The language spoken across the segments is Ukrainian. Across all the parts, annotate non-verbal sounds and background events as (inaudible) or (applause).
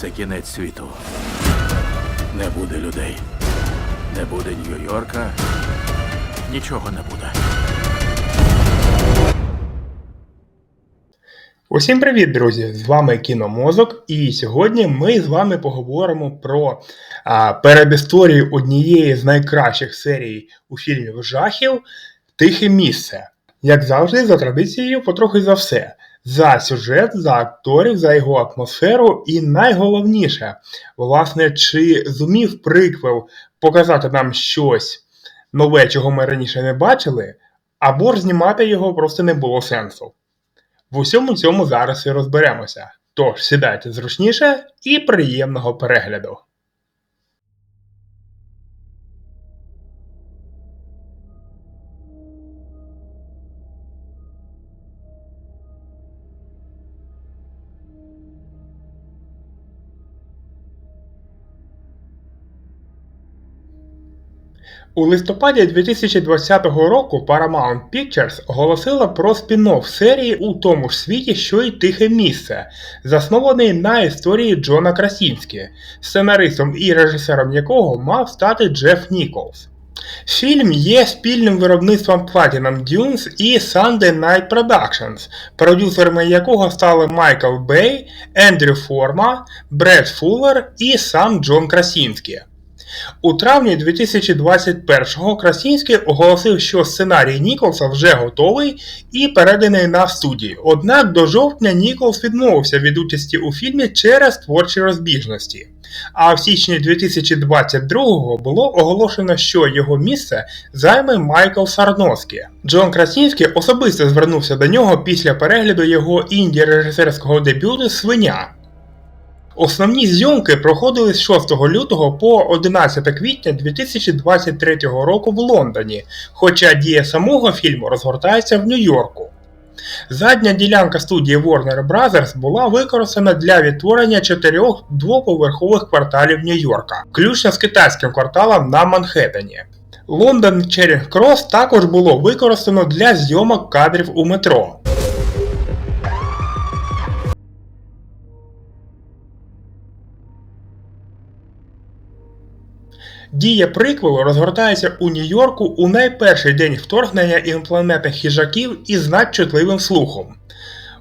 Це кінець світу. Не буде людей. Не буде Нью-Йорка. Нічого не буде. Усім привіт, друзі! З вами Кіномозок, і сьогодні ми з вами поговоримо про а, передісторію однієї з найкращих серій у фільмів жахів Тихе місце. Як завжди, за традицією, потрохи за все. За сюжет, за акторів, за його атмосферу, і найголовніше, власне, чи зумів приквел показати нам щось нове, чого ми раніше не бачили, або ж знімати його просто не було сенсу. В усьому цьому зараз і розберемося. Тож сідайте зручніше і приємного перегляду. У листопаді 2020 року Paramount Pictures оголосила про спін-офф серії у тому ж світі, що й Тихе місце, заснований на історії Джона Красінські, сценаристом і режисером якого мав стати Джеф Ніколс. Фільм є спільним виробництвом Platinum Dunes і Sunday Night Productions, продюсерами якого стали Майкл Бей, Ендрю Форма, Бред Фуллер і сам Джон Красінський. У травні 2021-го Красінський оголосив, що сценарій Ніколса вже готовий і переданий на студію. Однак до жовтня Ніколс відмовився від участі у фільмі через творчі розбіжності. А в січні 2022-го було оголошено, що його місце займе Майкл Сарновський. Джон Красінський особисто звернувся до нього після перегляду його інді режисерського дебюту Свиня. Основні зйомки проходили з 6 лютого по 11 квітня 2023 року в Лондоні, хоча дія самого фільму розгортається в Нью-Йорку. Задня ділянка студії Warner Bros. була використана для відтворення чотирьох двоповерхових кварталів Нью-Йорка, включно з китайським кварталом на Манхеттені. Лондон Черінг Крос також було використано для зйомок кадрів у метро. Дія приквелу розгортається у Нью-Йорку у найперший день вторгнення інопланетних хижаків із надчутливим слухом.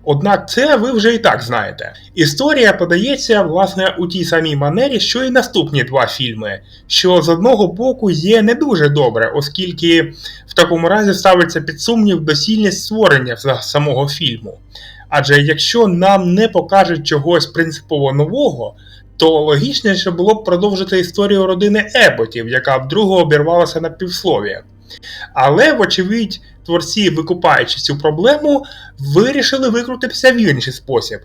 Однак це ви вже і так знаєте. Історія подається власне у тій самій манері, що і наступні два фільми, що з одного боку є не дуже добре, оскільки в такому разі ставиться під сумнів доцільність створення самого фільму. Адже якщо нам не покажуть чогось принципово нового, то логічніше було б продовжити історію родини Еботів, яка вдруге обірвалася на півслові. Але, вочевидь, творці, викупаючи цю проблему, вирішили викрутитися в інший спосіб,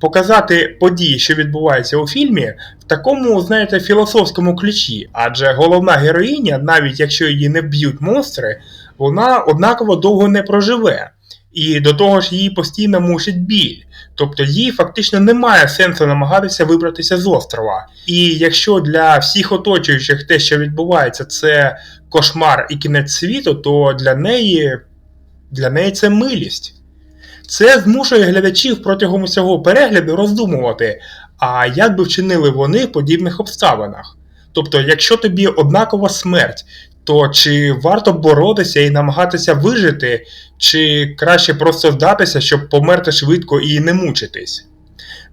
показати події, що відбуваються у фільмі, в такому, знаєте, філософському ключі, адже головна героїня, навіть якщо її не б'ють монстри, вона однаково довго не проживе. І до того ж її постійно мучить біль. Тобто їй фактично немає сенсу намагатися вибратися з острова. І якщо для всіх оточуючих те, що відбувається, це кошмар і кінець світу, то для неї, для неї це милість. Це змушує глядачів протягом усього перегляду роздумувати, а як би вчинили вони в подібних обставинах. Тобто, якщо тобі однакова смерть, то чи варто боротися і намагатися вижити, чи краще просто здатися, щоб померти швидко і не мучитись?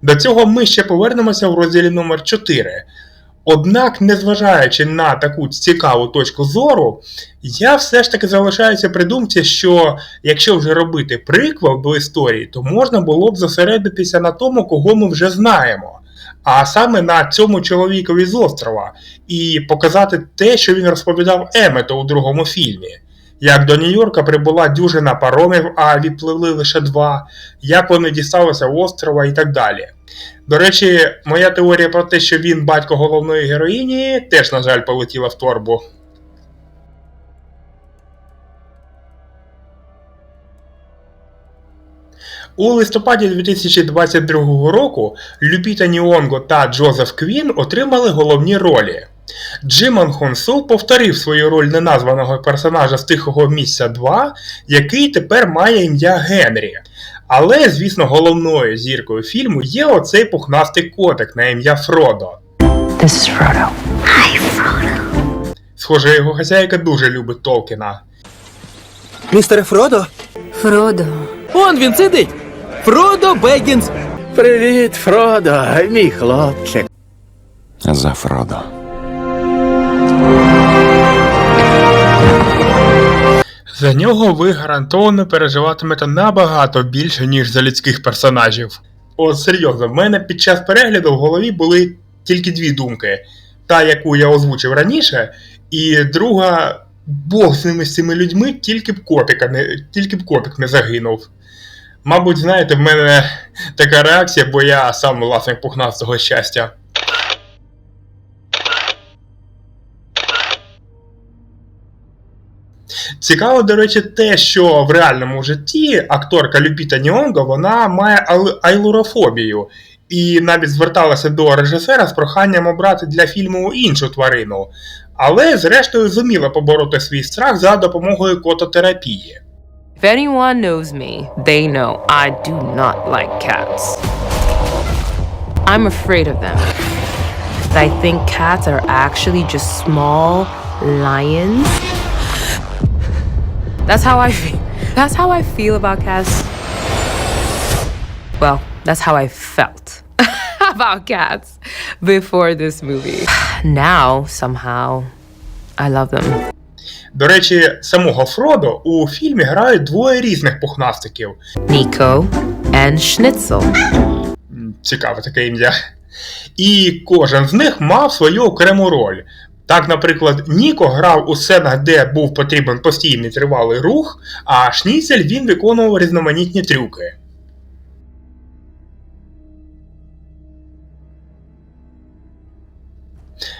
До цього ми ще повернемося в розділі номер 4 Однак, незважаючи на таку цікаву точку зору, я все ж таки залишаюся при думці, що якщо вже робити приквел до історії, то можна було б зосередитися на тому, кого ми вже знаємо а саме на цьому чоловікові з острова, і показати те, що він розповідав Емето у другому фільмі. Як до Нью-Йорка прибула дюжина паромів, а відпливли лише два, як вони дісталися острова і так далі. До речі, моя теорія про те, що він батько головної героїні, теж, на жаль, полетіла в торбу. У листопаді 2022 року Люпіта Ніонго та Джозеф Квін отримали головні ролі. Джимон Хонсу повторив свою роль неназваного персонажа з Тихого місця 2, який тепер має ім'я Генрі. Але, звісно, головною зіркою фільму є оцей пухнастий котик на ім'я Фродо. This is Frodo. Схоже, його хазяйка дуже любить Толкіна. Містере Фродо? Фродо. Он він сидить! Фродо Бегінс! Привіт, Фродо, мій хлопчик. За Фродо. За нього ви гарантовано переживатимете набагато більше, ніж за людських персонажів. От серйозно, в мене під час перегляду в голові були тільки дві думки: та, яку я озвучив раніше, і друга. Бог з ними з цими людьми, тільки б котика не, тільки б котик не загинув. Мабуть, знаєте, в мене така реакція, бо я сам власник пухнастого щастя. Цікаво, до речі, те, що в реальному житті акторка Люпіта Nyong'o, вона має айлурофобію. І навіть зверталася до режисера з проханням обрати для фільму іншу тварину, але зрештою зуміла побороти свій страх за допомогою кототерапії. If anyone knows me, they know I do not like cats. I'm afraid of them. I think cats are actually just small lions. That's how I feel. That's how I feel about cats. Well, that's how I felt (laughs) about cats before this movie. (sighs) Now, somehow, I love them. До речі, самого Фродо у фільмі грають двоє різних пухнастиків. And Schnitzel. Цікаве таке ім'я. І кожен з них мав свою окрему роль. Так, наприклад, Ніко грав у сценах, де був потрібен постійний тривалий рух, а Шніцель він виконував різноманітні трюки.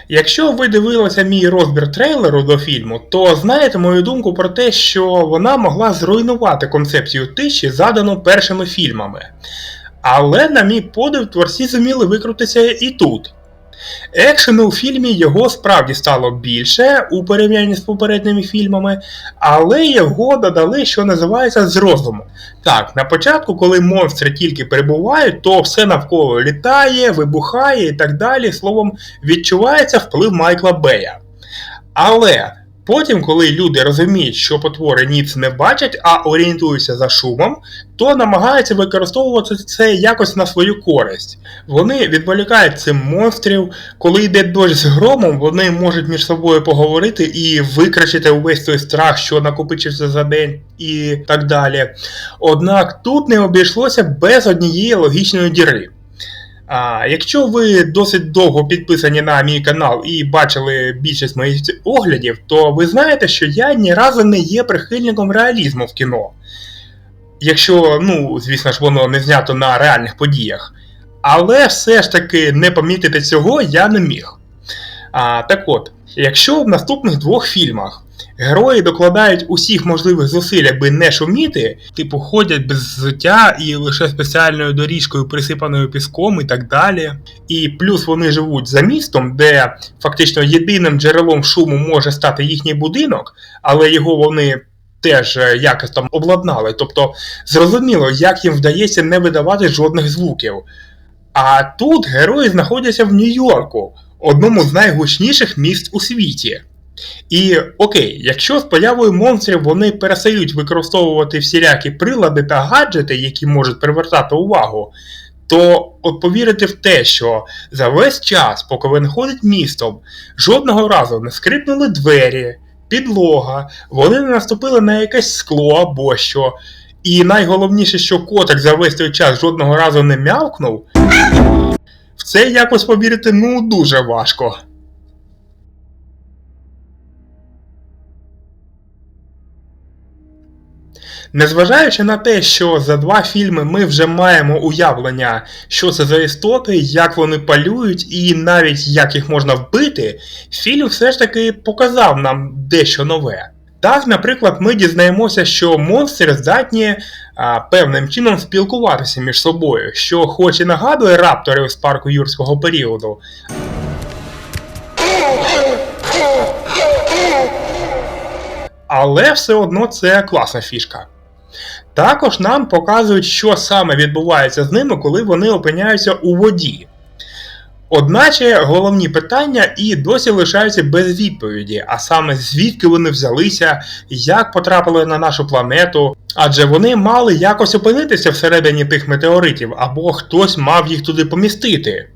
Якщо ви дивилися мій розбір трейлеру до фільму, то знаєте мою думку про те, що вона могла зруйнувати концепцію тиші, задану першими фільмами. Але, на мій подив, творці зуміли викрутитися і тут. Екшену у фільмі його справді стало більше у порівнянні з попередніми фільмами, але його додали, що називається, з розуму. Так, на початку, коли монстри тільки перебувають, то все навколо літає, вибухає і так далі. Словом, відчувається вплив Майкла Бея. Але потім, коли люди розуміють, що потвори ніц не бачать, а орієнтуються за шумом, то намагаються використовувати це якось на свою користь. Вони відволікають цим монстрів, коли йде дощ з громом, вони можуть між собою поговорити і викричити увесь той страх, що накопичився за день, і так далі. Однак тут не обійшлося без однієї логічної діри. А, якщо ви досить довго підписані на мій канал і бачили більшість моїх оглядів, то ви знаєте, що я ні разу не є прихильником реалізму в кіно. Якщо, ну, звісно ж, воно не знято на реальних подіях. Але все ж таки не помітити цього я не міг. А, так от, якщо в наступних двох фільмах герої докладають усіх можливих зусиль, аби не шуміти, типу ходять без взуття і лише спеціальною доріжкою, присипаною піском і так далі. І плюс вони живуть за містом, де фактично єдиним джерелом шуму може стати їхній будинок, але його вони. Теж е, якось там обладнали, тобто зрозуміло, як їм вдається не видавати жодних звуків. А тут герої знаходяться в Нью-Йорку, одному з найгучніших міст у світі. І окей, якщо з появою монстрів вони перестають використовувати всілякі прилади та гаджети, які можуть привертати увагу, то от повірити в те, що за весь час, поки він ходить містом, жодного разу не скрипнули двері, підлога, вони не наступили на якесь скло або що. І найголовніше, що котик за весь той час жодного разу не м'явкнув, в це якось повірити ну дуже важко. Незважаючи на те, що за два фільми ми вже маємо уявлення, що це за істоти, як вони палюють і навіть як їх можна вбити, фільм все ж таки показав нам дещо нове. Так, наприклад, ми дізнаємося, що монстри здатні а, певним чином спілкуватися між собою, що хоч і нагадує рапторів з парку юрського періоду, але все одно це класна фішка. Також нам показують, що саме відбувається з ними, коли вони опиняються у воді. Одначе головні питання і досі лишаються без відповіді, а саме звідки вони взялися, як потрапили на нашу планету, адже вони мали якось опинитися всередині тих метеоритів, або хтось мав їх туди помістити.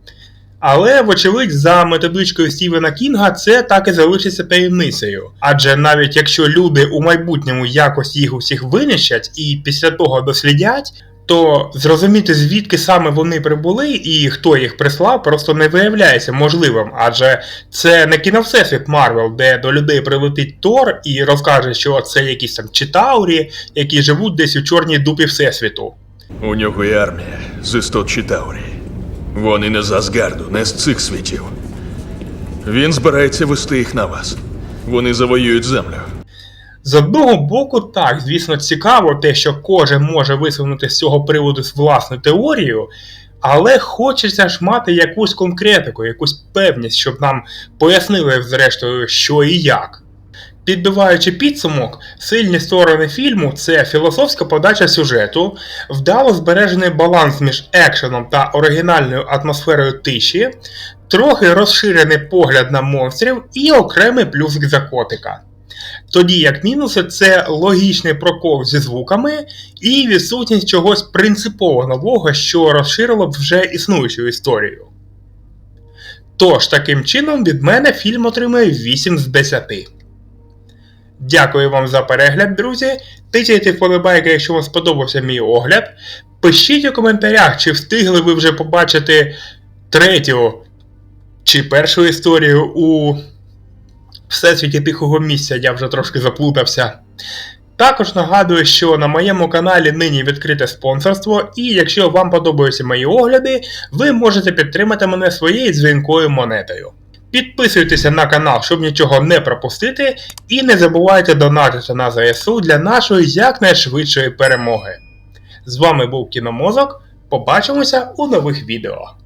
Але, вочевидь, за методичкою Стівена Кінга це так і залишиться таємницею. Адже навіть якщо люди у майбутньому якось їх усіх винищать і після того дослідять, то зрозуміти звідки саме вони прибули і хто їх прислав, просто не виявляється можливим, адже це не кіновсесвіт Марвел, де до людей прилетить Тор і розкаже, що це якісь там читаурі, які живуть десь у чорній дупі всесвіту. У нього є армія з істот Читаурі. Вони не з Асгарду, не з цих світів. Він збирається вести їх на вас. Вони завоюють землю. З одного боку, так, звісно, цікаво те, що кожен може висунути з цього приводу власну теорію, але хочеться ж мати якусь конкретику, якусь певність, щоб нам пояснили, зрештою, що і як. Підбиваючи підсумок, сильні сторони фільму це філософська подача сюжету, вдало збережений баланс між екшеном та оригінальною атмосферою тиші, трохи розширений погляд на монстрів і окремий плюсик за котика. Тоді як мінуси це логічний прокол зі звуками і відсутність чогось принципово нового, що розширило б вже існуючу історію. Тож, таким чином, від мене фільм отримує 8 з 10. Дякую вам за перегляд, друзі. Тичайте вподобайки, якщо вам сподобався мій огляд. Пишіть у коментарях, чи встигли ви вже побачити третю чи першу історію у Всесвіті тихого місця, я вже трошки заплутався. Також нагадую, що на моєму каналі нині відкрите спонсорство, і якщо вам подобаються мої огляди, ви можете підтримати мене своєю дзвінкою монетою. Підписуйтеся на канал, щоб нічого не пропустити, і не забувайте донатити на ЗСУ для нашої якнайшвидшої перемоги. З вами був Кіномозок. Побачимося у нових відео.